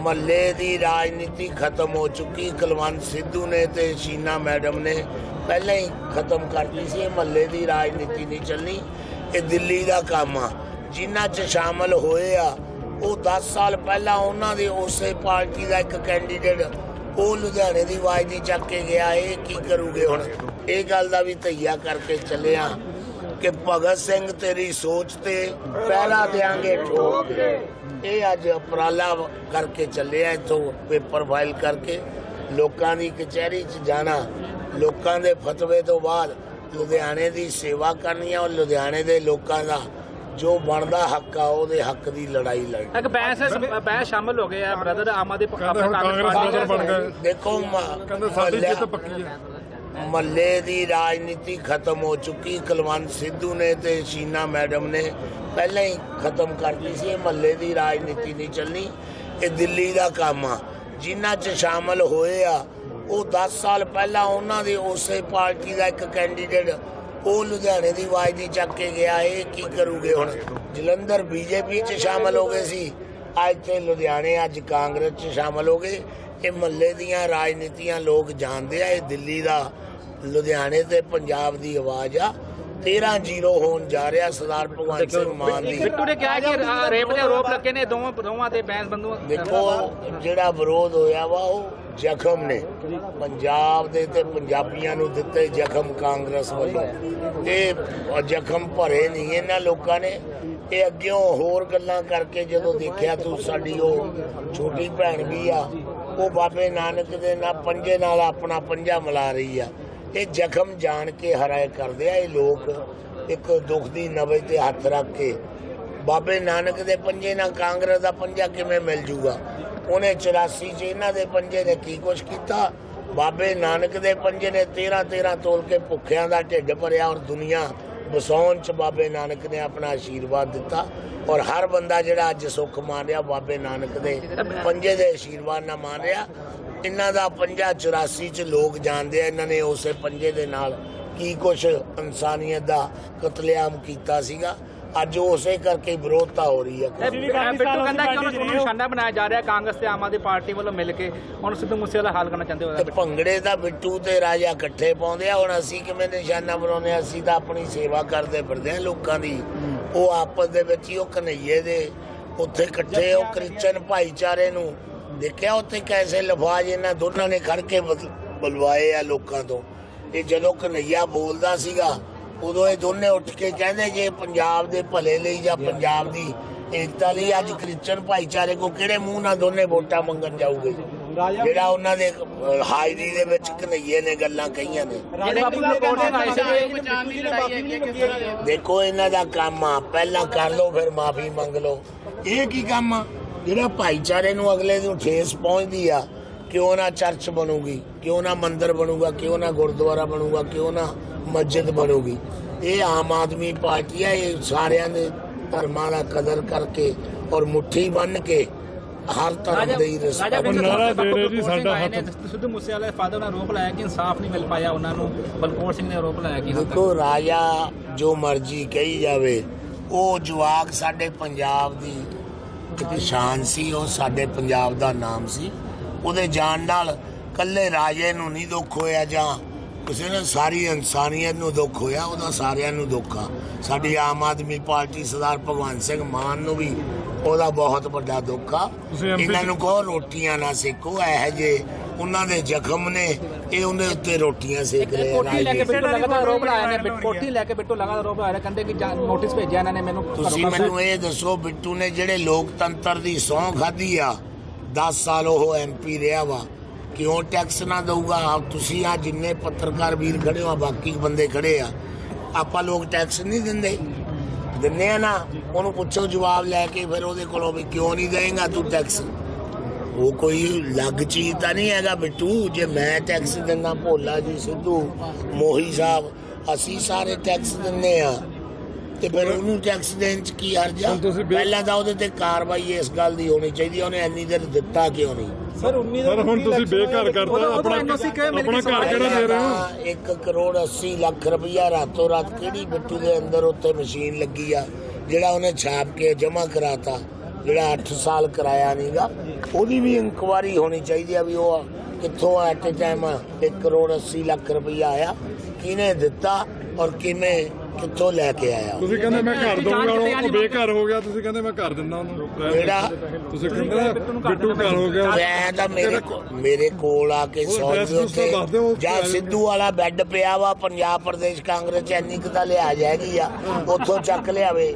ਮੱਲੇ ਦੀ ਰਾਜਨੀਤੀ ਖਤਮ ਹੋ ਚੁੱਕੀ। ਕੁਲਵੰਤ ਸਿੱਧੂ ਨੇ ਤੇ ਸ਼ੀਨਾ ਮੈਡਮ ਨੇ ਪਹਿਲਾਂ ਹੀ ਖਤਮ ਕਰਤੀ ਸੀ। ਇਹ ਮੱਲੇ ਦੀ ਰਾਜਨੀਤੀ ਨਹੀਂ ਚੱਲਣੀ, ਇਹ ਦਿੱਲੀ ਦਾ ਕੰਮ ਆ। ਜਿਨ੍ਹਾਂ 'ਚ ਸ਼ਾਮਲ ਹੋਏ ਆ, ਉਹ 10 ਸਾਲ ਪਹਿਲਾਂ ਉਹਨਾਂ ਦੇ ਉਸੇ ਪਾਰਟੀ ਦਾ ਇੱਕ ਕੈਂਡੀਡੇਟ ਉਹ ਲੁਧਿਆਣੇ ਦੀ ਆਵਾਜ਼ ਚੱਕ ਕੇ ਗਿਆ। ਇਹ ਕੀ ਕਰੂਗੇ ਹੁਣ? ਇਹ ਗੱਲ ਦਾ ਵੀ ਤਈਆ ਕਰਕੇ ਚੱਲਿਆ ਕਿ ਭਗਤ ਸਿੰਘ ਤੇਰੀ ਸੋਚ ਤੇ ਪਹਿਲਾ ਦੇਾਂਗੇ ਠੋਕ ਇਹ ਅੱਜ ਉਪਰਾਲਾ ਕਰਕੇ ਚੱਲਿਆ ਇੱਥੋਂ ਪੇਪਰ ਫਾਈਲ ਕਰਕੇ। ਲੋਕਾਂ ਦੀ ਕਚਹਿਰੀ 'ਚ ਜਾਣਾ ਲੋਕਾਂ ਦੇ ਫਤਵੇ ਤੋਂ ਬਾਅਦ ਲੁਧਿਆਣੇ ਦੀ ਸੇਵਾ ਕਰਨੀ ਆ ਔਰ ਲੁਧਿਆਣੇ ਦੇ ਲੋਕਾਂ ਦਾ ਜੋ ਬਣਦਾ ਹੱਕ ਆ ਉਹਦੇ ਹੱਕ ਦੀ ਲੜਾਈ ਲੜਨੀ। ਇੱਕ ਬੈਂਸ ਬੈਂਸ ਸ਼ਾਮਲ ਹੋ ਗਏ ਆ ਬ੍ਰਦਰ ਆਮ ਆਦਮੀ ਗਏ। ਦੇਖੋ ਕਹਿੰਦੇ ਸਾਡੀ ਜਿੱਤ ਪੱਕੀ ਹੈ। ਮੱਲੇ ਦੀ ਰਾਜਨੀਤੀ ਖਤਮ ਹੋ ਚੁੱਕੀ। ਕੁਲਵੰਤ ਸਿੱਧੂ ਨੇ ਤੇ ਸ਼ੀਨਾ ਮੈਡਮ ਨੇ ਪਹਿਲਾਂ ਹੀ ਖਤਮ ਕਰਤੀ ਸੀ। ਇਹ ਮੱਲੇ ਦੀ ਰਾਜਨੀਤੀ ਨਹੀਂ ਚੱਲਣੀ, ਇਹ ਦਿੱਲੀ ਦਾ ਕੰਮ ਆ। ਜਿਨ੍ਹਾਂ 'ਚ ਸ਼ਾਮਲ ਹੋਏ ਆ, ਉਹ 10 ਸਾਲ ਪਹਿਲਾਂ ਉਹਨਾਂ ਦੇ ਉਸੇ ਪਾਰਟੀ ਦਾ ਇੱਕ ਕੈਂਡੀਡੇਟ, ਉਹ ਲੁਧਿਆਣੇ ਦੀ ਆਵਾਜ਼ ਦੀ ਚੱਕ ਕੇ ਗਿਆ। ਇਹ ਕੀ ਕਰੂਗੇ ਹੁਣ? ਜਲੰਧਰ ਬੀਜੇਪੀ 'ਚ ਸ਼ਾਮਲ ਹੋ ਗਏ ਸੀ। ਅੱਜ ਤੇ ਲੁਧਿਆਣੇ ਅੱਜ ਕਾਂਗਰਸ 'ਚ ਸ਼ਾਮਲ ਹੋ ਗਏ। ਇਹ ਮੱਲੇ ਦੀਆਂ ਰਾਜਨੀਤੀਆਂ ਲੋਕ ਜਾਣਦੇ ਆ ਇਹ ਦਿੱਲੀ ਦਾ ਲੁਧਿਆਣੇ ਤੇ ਪੰਜਾਬ ਦੀ ਆਵਾਜ਼ ਆ। 13 ਜ਼ੀਰੋ ਹੋਣ ਜਾ ਰਿਹਾ ਸਰਦਾਰ ਭਗਵੰਤ ਸਿੰਘ ਮਾਨ ਦੀ। ਬਿੱਟੂ ਨੇ ਕਿਹਾ ਕਿ ਰੇਪ ਦੇ ਆਰੋਪ ਲੱਗੇ ਨੇ ਦੋਵਾਂ ਦੋਵਾਂ ਤੇ ਬੈਂਸ ਬੰਦੂ ਦੇਖੋ ਜਿਹੜਾ ਵਿਰੋਧ ਹੋਇਆ ਵਾ ਉਹ ਜ਼ਖਮ ਨੇ। ਪੰਜਾਬ ਦੇ ਤੇ ਪੰਜਾਬੀਆਂ ਨੂੰ ਦਿੱਤੇ ਜ਼ਖਮ ਕਾਂਗਰਸ ਵੱਲੋਂ। ਇਹ ਜ਼ਖਮ ਭਰੇ ਨਹੀਂ, ਇਹਨਾਂ ਲੋਕਾਂ ਨੇ। ਇਹ ਅੱਗੇ ਹੋਰ ਗੱਲਾਂ ਕਰਕੇ ਜਦੋਂ ਦੇਖਿਆ ਤੂੰ ਸਾਡੀ ਉਹ ਛੋਟੀ ਭੈਣ ਵੀ ਆ, ਉਹ ਬਾਬੇ ਨਾਨਕ ਦੇ ਨਾਲ ਪੰਜੇ ਨਾਲ ਆਪਣਾ ਪੰਜਾ ਮਿਲਾ ਰਹੀ ਆ। ਇਹ ਜ਼ਖਮ ਜਾਣ ਕੇ ਹਰਾਏ ਕਰਦੇ ਆ, ਇਹ ਲੋਕ ਇੱਕ ਦੁੱਖ ਦੀ ਨਵੇ ਤੇ ਹੱਥ ਰੱਖ ਕੇ ਬਾਬੇ ਨਾਨਕ ਦੇ ਪੰਜੇ ਨਾਲ ਕਾਂਗਰਸ ਦਾ ਪੰਜਾ ਕਿਵੇਂ ਮਿਲ ਜੂਗਾ? ਉਹਨੇ 84 ਚ ਇਹਨਾਂ ਦੇ ਪੰਜੇ ਨੇ ਕੀ ਕੁਛ ਕੀਤਾ? ਬਾਬੇ ਨਾਨਕ ਦੇ ਪੰਜੇ ਨੇ 13 13 ਤੋਲ ਕੇ ਭੁੱਖਿਆਂ ਦਾ ਢਿੱਡ ਭਰਿਆ ਔਰ ਦੁਨੀਆ ਵਸਾਉਣ ਚ ਬਾਬੇ ਨਾਨਕ ਨੇ ਆਪਣਾ ਆਸ਼ੀਰਵਾਦ ਦਿੱਤਾ। ਔਰ ਹਰ ਬੰਦਾ ਜਿਹੜਾ ਅੱਜ ਸੁੱਖ ਮਾਣ ਰਿਹਾ, ਬਾਬੇ ਨਾਨਕ ਦੇ ਪੰਜੇ ਦੇ ਆਸ਼ੀਰਵਾਦ ਨਾਲ ਮਾਣ ਰਿਹਾ। ਇਹਨਾਂ ਦਾ ਪੰਜਾ 84 ਚ ਲੋਕ ਜਾਣਦੇ ਆ, ਇਹਨਾਂ ਨੇ ਉਸੇ ਪੰਜੇ ਦੇ ਨਾਲ ਕੀ ਕੁਛ ਇਨਸਾਨੀਅਤ ਦਾ ਕਤਲੇਆਮ ਕੀਤਾ ਸੀਗਾ। ਅੱਜ ਉਸੇ ਕਰਕੇ ਵਿਰੋਧਤਾ ਹੋ ਰਹੀ ਹੈ। ਬਿੱਟੂ ਕਹਿੰਦਾ ਕਿ ਉਹਨਾਂ ਨੂੰ ਨਿਸ਼ਾਨਾ ਬਣਾਇਆ ਜਾ ਰਿਹਾ ਕਾਂਗਰਸ ਤੇ ਆਮ ਆਦਮੀ ਪਾਰਟੀ ਵੱਲੋਂ ਮਿਲ ਕੇ। ਹੁਣ ਸਿੱਧੂ ਮੂਸੇ ਦਾ ਹੱਲ ਕਰਨਾ ਚਾਹੁੰਦੇ ਹੋ ਭੰਗੜੇ ਦਾ ਬਿੱਟੂ ਤੇ ਰਾਜਾ ਇਕੱਠੇ ਪਾਉਂਦੇ ਆ ਹੁਣ ਅਸੀਂ ਕਿਵੇਂ ਨਿਸ਼ਾਨਾ ਬਣਾਉਂਦੇ ਆ? ਅਸੀਂ ਤਾਂ ਆਪਣੀ ਸੇਵਾ ਕਰਦੇ ਫਿਰਦੇ ਆ ਲੋਕਾਂ ਦੀ। ਉਹ ਆਪਸ ਦੇ ਵਿੱਚ ਹੀ ਉਹ ਕਨਈਏ ਦੇ ਉੱਥੇ ਇਕੱਠੇ ਉਹ ਕ੍ਰਿਸਚਨ ਭਾਈਚਾਰੇ ਨੂੰ ਦੇਖਿਆ ਉੱਥੇ ਕੈਸੇ ਲਫਾਜ਼ ਇਹਨਾਂ ਦੋਨਾਂ ਨੇ ਖੜ ਕੇ ਬੁਲਵਾਏ ਆ ਲੋਕਾਂ ਤੋਂ। ਇਹ ਜਦੋਂ ਕਨਈਆ ਬੋਲਦਾ ਸੀਗਾ ਉਦੋਂ ਇਹ ਦੋਨੇ ਉੱਠ ਕੇ ਕਹਿੰਦੇ ਜੇ ਪੰਜਾਬ ਦੇ ਭਲੇ ਲਈ ਜਾਂ ਪੰਜਾਬ ਦੀ ਏਕਤਾ ਲਈ ਅੱਜ ਕ੍ਰਿਸਚਨ ਭਾਈਚਾਰੇ ਕੋ ਕਿਹੜੇ ਮੂੰਹ ਨਾਲ ਦੋਨੇ ਵੋਟਾਂ ਮੰਗਣ ਜਾਊਗੇ? ਜਿਹੜਾ ਉਹਨਾਂ ਦੇ ਹਾਜ਼ਰੀ ਦੇ ਵਿੱਚ ਕਨਈਏ ਨੇ ਗੱਲਾਂ ਕਹੀਆਂ ਨੇ। ਦੇਖੋ ਇਹਨਾਂ ਦਾ ਕੰਮ ਆ ਪਹਿਲਾਂ ਕਰ ਲਓ ਫਿਰ ਮਾਫੀ ਮੰਗ ਲਓ। ਇਹ ਕੀ ਕੰਮ ਆ? ਜਿਹੜਾ ਭਾਈਚਾਰੇ ਨੂੰ ਅਗਲੇ ਨੂੰ ਠੇਸ ਪਹੁੰਚਦੀ ਆ ਕਿਉਂ ਨਾ ਚਰਚ ਬਣੂਗੀ ਕਿਉਂ ਨਾ ਮੰਦਿਰ ਬਣੂਗਾ ਕਿਉਂ ਨਾ ਗੁਰਦੁਆਰਾ ਬਣੂਗਾ ਕਿਉਂ ਨਾ ਮਸਜਿਦ ਬਣੂਗੀ। ਇਹ ਆਮ ਆਦਮੀ ਪਾਰਟੀ ਆ ਇਹ ਸਾਰਿਆਂ ਦੇ ਧਰਮਾਂ ਦਾ ਕਦਰ ਕਰਕੇ ਔਰ ਮੁੱਠੀ ਬੰਨ ਕੇ ਹਰ ਧਰਮ ਦੇ ਹੀ ਰਿਸਪੈਕਟ ਨਾਰਾ ਦੇ ਰਹੇ ਜੀ ਸਾਡਾ ਹੱਥ। ਸਿੱਧੂ ਮੂਸੇ ਵਾਲੇ ਫਾਦਰ ਨੇ ਆਰੋਪ ਲਾਇਆ ਕਿ ਇਨਸਾਫ ਨਹੀਂ ਮਿਲ ਪਾਇਆ ਉਹਨਾਂ ਨੂੰ। ਬਲਕੌਰ ਸਿੰਘ ਨੇ ਆਰੋਪ ਲਾਇਆ ਕਿ ਦੇਖੋ ਰਾਜਾ ਜੋ ਮਰਜ਼ੀ ਕਹੀ ਜਾਵੇ ਉਹ ਜਵਾਕ ਸਾਡੇ ਪੰਜਾਬ ਦੀ ਇੱਕ ਸ਼ਾਨ ਸੀ ਉਹ ਸਾਡੇ ਪੰਜਾਬ ਦਾ ਨਾਮ ਸੀ। ਉਹਦੇ ਜਾਣ ਨਾਲ ਕੱਲੇ ਰਾਜੇ ਨੂੰ ਨਹੀਂ ਦੁੱਖ ਹੋਇਆ ਜਾਂ ਕਿਸੇ ਨੇ ਸਾਰੀ ਇਨਸਾਨੀਅਤ ਨੂੰ ਦੁੱਖ ਹੋਇਆ ਉਹਦਾ ਸਾਰਿਆਂ ਨੂੰ ਦੁੱਖ ਆ। ਸਾਡੀ ਆਮ ਆਦਮੀ ਪਾਰਟੀ ਸਰਦਾਰ ਭਗਵੰਤ ਸਿੰਘ ਮਾਨ ਨੂੰ ਵੀ ਉਹਦਾ ਬਹੁਤ ਵੱਡਾ ਦੁੱਖ ਆ। ਇਹਨਾਂ ਨੂੰ ਕਹੋ ਰੋਟੀਆਂ ਨਾ ਸੇਕੋ ਇਹੋ ਜੇ ਉਹਨਾਂ ਦੇ ਜ਼ਖਮ ਨੇ ਇਹ ਉਹਦੇ ਉੱਤੇ ਰੋਟੀਆਂ ਸੇਕ ਰਹੇ ਆ ਕੋਠੀ ਲੈ ਕੇ ਬਿੱਟੂ ਲਗਾਤਾਰ ਆਰੋਪ ਲਾਇਆ ਨੇ ਬਿੱਟ- ਕੋਠੀ ਲੈ ਕੇ ਬਿੱਟੂ ਲਗਾਤਾਰ ਆਰੋਪ ਲਾਇਆ ਕਹਿੰਦੇ ਕਿ ਨੋਟਿਸ ਭੇਜਿਆ ਇਹਨਾਂ ਨੇ ਮੈਨੂੰ। ਤੁਸੀਂ ਮੈਨੂੰ ਇਹ ਦੱਸੋ ਬਿੱਟੂ ਨੇ ਜਿਹੜੇ ਲੋਕਤੰਤਰ ਦੀ ਸਹੁੰ ਖਾਧੀ ਆ 10 ਸਾਲ ਉਹ ਐਮਪੀ ਰਿਹਾ ਵਾ ਕਿਉਂ ਟੈਕਸ ਨਾ ਦਊਗਾ? ਤੁਸੀਂ ਆ ਜਿੰਨੇ ਪੱਤਰਕਾਰ ਵੀਰ ਖੜੇ ਹੋ ਆ ਬਾਕੀ ਬੰਦੇ ਖੜੇ ਆ। ਆਪਾਂ ਲੋਕ ਟੈਕਸ ਨਹੀਂ ਦਿੰਦੇ। ਦਿੰਦੇ ਆ ਨਾ। ਉਹਨੂੰ ਪੁੱਛੋ ਜਵਾਬ ਲੈ ਕੇ ਫਿਰ ਉਹਦੇ ਕੋਲੋਂ ਵੀ ਕਿਉਂ ਨਹੀਂ ਦੇਂਗਾ ਤੂੰ ਟੈਕਸ ਉਹ ਕੋਈ ਲੱਗ ਚੀਜ਼ ਤਾਂ ਨਹੀਂ ਹੈਗਾ ਬਿੱਟੂ। ਜੇ ਮੈਂ ਟੈਕਸ ਦਿੰਦਾ ਭੋਲਾ ਜੀ ਸਿੱਧੂ ਮੋਹੀ ਸਾਹਿਬ ਅਸੀਂ ਸਾਰੇ ਟੈਕਸ ਦਿੰਦੇ ਆ। ਤੇ ਫਿਰ ਉਹਨੂੰ ਟੈਕਸ ਦੇਣ ਚ ਕੀ ਹਰਜ ਪਹਿਲਾਂ ਤਾਂ ਉਹਦੇ ਤੇ ਕਾਰਵਾਈ ਇਸ ਗੱਲ ਦੀ ਹੋਣੀ ਚਾਹੀਦੀ ਉਹਨੇ ਇੰਨੀ ਦੇਰ ਦਿੱਤਾ ਕਿਉਂ ਨਹੀਂ? ਸਰ ਹੁਣ ਤੁਸੀਂ ਬੇਘਰ ਕਰਤਾ ਆਪਣਾ ਆਪਣਾ ਘਰ ਕਿਹੜਾ ਦੇ ਰਹੇ ਹੋ? 1 ਕਰੋੜ 80 ਲੱਖ ਰੁਪਈਆ ਰਾਤੋਂ ਰਾਤ ਕਿਹੜੀ ਬਿੱਟੂ ਦੇ ਅੰਦਰ ਉੱਤੇ ਮਸ਼ੀਨ ਲੱਗੀ ਆ ਜਿਹੜਾ ਉਹਨੇ ਛਾਪ ਕੇ ਜਮ੍ਹਾਂ ਕਰਾਤਾ ਜਿਹੜਾ 8 ਸਾਲ ਕਰਾਇਆ ਨਹੀਂਗਾ ਉਹਦੀ ਵੀ ਇਨਕੁਆਰੀ ਹੋਣੀ ਚਾਹੀਦੀ ਆ ਵੀ ਉਹ ਕਿੱਥੋਂ at a time 1 crore 80 lakh ਰੁਪਈਆ ਆਇਆ ਕਿਹਨੇ ਦਿੱਤਾ ਔਰ ਕਿਵੇਂ ਕਿੱਥੋਂ ਲੈ ਕੇ ਆਇਆ? ਤੁਸੀਂ ਕਹਿੰਦੇ ਮੈਂ ਘਰ ਦਊਂਗਾ ਉਹ ਬੇਘਰ ਹੋ ਗਿਆ ਤੁਸੀਂ ਕਹਿੰਦੇ ਮੈਂ ਘਰ ਦਿੰਦਾ ਉਹਨੂੰ। ਜਿਹੜਾ ਤੁਸੀਂ ਕਹਿੰਦੇ ਬਿੱਟੂ ਘਰ ਹੋ ਗਿਆ। ਮੈਂ ਤਾਂ ਮੇਰੇ ਮੇਰੇ ਕੋਲ ਆ ਕੇ ਉਹ ਸੌ address ਦੇ ਦੱਸ ਦਿਓ, ਉੱਤੇ ਜਾਂ ਸਿੱਧੂ ਵਾਲਾ ਬੈੱਡ ਪਿਆ ਵਾ ਪੰਜਾਬ ਪ੍ਰਦੇਸ਼ ਕਾਂਗਰਸ ਚ ਇੰਨੀ ਕੁ ਤਾਂ ਲਿਆ ਜਾਏਗੀ ਆ ਉੱਥੋਂ ਚੱਕ ਲਿਆਵੇ।